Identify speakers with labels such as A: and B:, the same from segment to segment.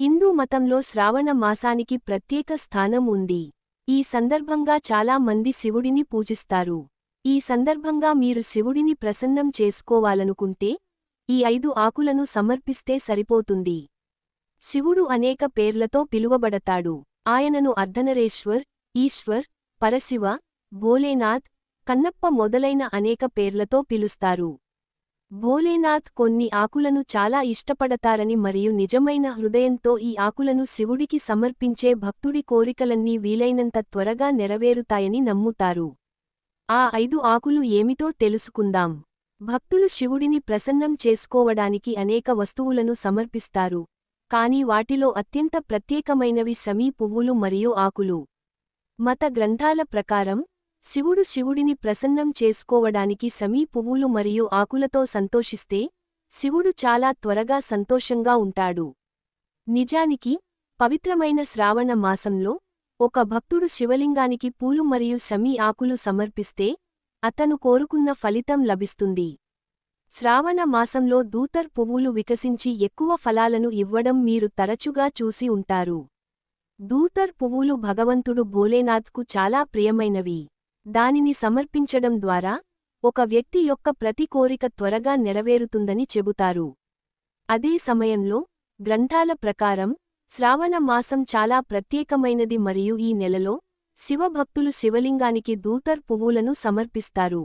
A: హిందూ మతంలో శ్రావణ మాసానికి ప్రత్యేక స్థానం ఉంది. ఈ సందర్భంగా చాలా మంది శివుడిని పూజిస్తారు. ఈ సందర్భంగా మీరు శివుడిని ప్రసన్నం చేసుకోవాలనుకుంటే ఈ ఐదు ఆకులను సమర్పిస్తే సరిపోతుంది. శివుడు అనేక పేర్లతో పిలువబడతాడు. ఆయనను అర్ధనరేశ్వర్ ఈశ్వర్ పరశివ భోలేనాథ్ కన్నప్ప మొదలైన అనేక పేర్లతో పిలుస్తారు. భోలేనాథ్ కొన్ని ఆకులను చాలా ఇష్టపడతారని మరియు నిజమైన హృదయంతో ఈ ఆకులను శివుడికి సమర్పించే భక్తుడి కోరికలన్నీ వీలైనంత త్వరగా నెరవేరుతాయని నమ్ముతారు. ఆ ఐదు ఆకులు ఏమిటో తెలుసుకుందాం. భక్తులు శివుడిని ప్రసన్నం చేసుకోవడానికి అనేక వస్తువులను సమర్పిస్తారు. కాని వాటిలో అత్యంత ప్రత్యేకమైనవి సమీ పువ్వులు మరియు ఆకులు. మత గ్రంథాల ప్రకారం శివుడు శివుడిని ప్రసన్నం చేసుకోవడానికి సమీ పువ్వులు మరియు ఆకులతో సంతోషిస్తే శివుడు చాలా త్వరగా సంతోషంగా ఉంటాడు. నిజానికి పవిత్రమైన శ్రావణ మాసంలో ఒక భక్తుడు శివలింగానికి పూలు మరియు సమీ ఆకులు సమర్పిస్తే అతను కోరుకున్న ఫలితం లభిస్తుంది. శ్రావణ మాసంలో దూతర్ పువ్వులు వికసించి ఎక్కువ ఫలాలను ఇవ్వడం మీరు తరచుగా చూసి ఉంటారు. దూతర్ పువ్వులు భగవంతుడు భోలేనాథ్కు చాలా ప్రియమైనవి. దానిని సమర్పించడం ద్వారా ఒక వ్యక్తి యొక్క ప్రతి కోరిక త్వరగా నెరవేరుతుందని చెబుతారు. అదే సమయంలో గ్రంథాల ప్రకారం శ్రావణ మాసం చాలా ప్రత్యేకమైనది మరియు ఈ నెలలో శివభక్తులు శివలింగానికి దూతర్ పువ్వులను సమర్పిస్తారు.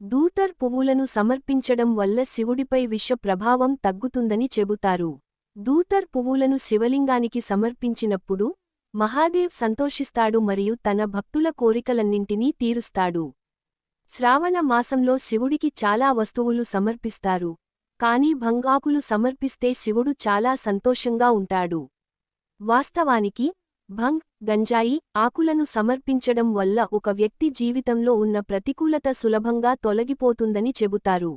A: దూతర్ పువ్వులను సమర్పించడం వల్ల శివుడిపై విష ప్రభావం తగ్గుతుందని చెబుతారు. దూతర్ పువ్వులను శివలింగానికి సమర్పించినప్పుడు మహాదేవ్ సంతోషిస్తాడు మరియు తన భక్తుల కోరికలన్నింటినీ తీరుస్తాడు. శ్రావణ మాసంలో శివుడికి చాలా వస్తువులు సమర్పిస్తారు. కాని భంగాకులు సమర్పిస్తే శివుడు చాలా సంతోషంగా ఉంటాడు. వాస్తవానికి భంగ్ గంజాయి ఆకులను సమర్పించడం వల్ల ఒక వ్యక్తి జీవితంలో ఉన్న ప్రతికూలత సులభంగా తొలగిపోతుందని చెబుతారు.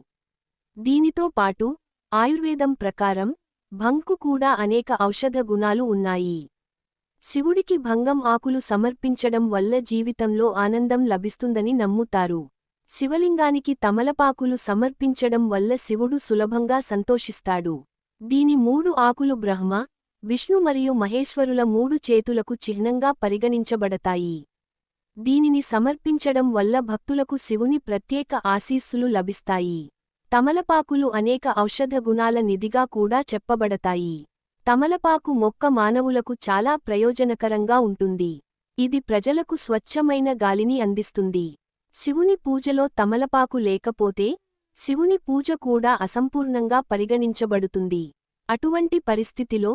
A: దీనితో పాటు ఆయుర్వేదం ప్రకారం భంగ్కు కూడా అనేక ఔషధ గుణాలు ఉన్నాయి. శివుడికి భంగం ఆకులు సమర్పించడం వల్ల జీవితంలో ఆనందం లభిస్తుందని నమ్ముతారు. శివలింగానికి తమలపాకులు సమర్పించడం వల్ల శివుడు సులభంగా సంతోషిస్తాడు. దీని మూడు ఆకులు బ్రహ్మ విష్ణు మరియు మహేశ్వరుల మూడు చేతులకు చిహ్నంగా పరిగణించబడతాయి. దీనిని సమర్పించడం వల్ల భక్తులకు శివుని ప్రత్యేక ఆశీస్సులు లభిస్తాయి. తమలపాకులు అనేక ఔషధ గుణాల నిధిగా కూడా చెప్పబడతాయి. తమలపాకు మొక్క మానవులకు చాలా ప్రయోజనకరంగా ఉంటుంది. ఇది ప్రజలకు స్వచ్ఛమైన గాలిని అందిస్తుంది. శివుని పూజలో తమలపాకు లేకపోతే శివుని పూజ కూడా అసంపూర్ణంగా పరిగణించబడుతుంది. అటువంటి పరిస్థితిలో